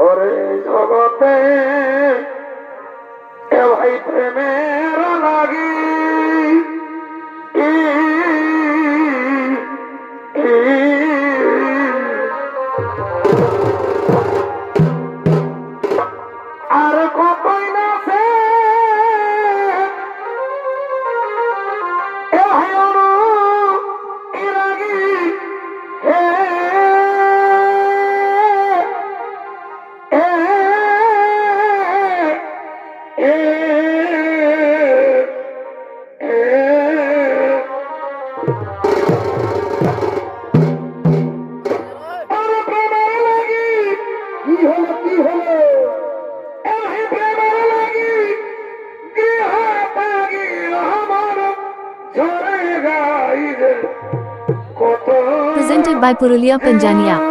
ওরে জগতে ভাই প্রেমের બાય પુરુલિયા પંજાનિયા.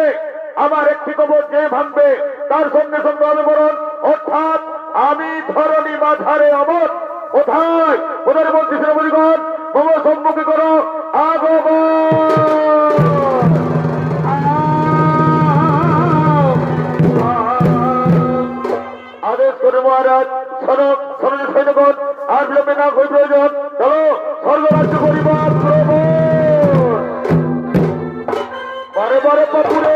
কেদারনাথে আমার একটি কবর যে ভাঙবে, তার সঙ্গে সঙ্গে হবে মরণ। অর্থাৎ আমি ধরণী মাঝারে অমর কোথায়? বলছি শ্রীমণিগণ মম সম্মুখে করো। আগমন! আর বিলম্বে না হয়ে প্রয়োজন। চলো, স্বর্গরাজ্য পরিবার বারে পাপুরে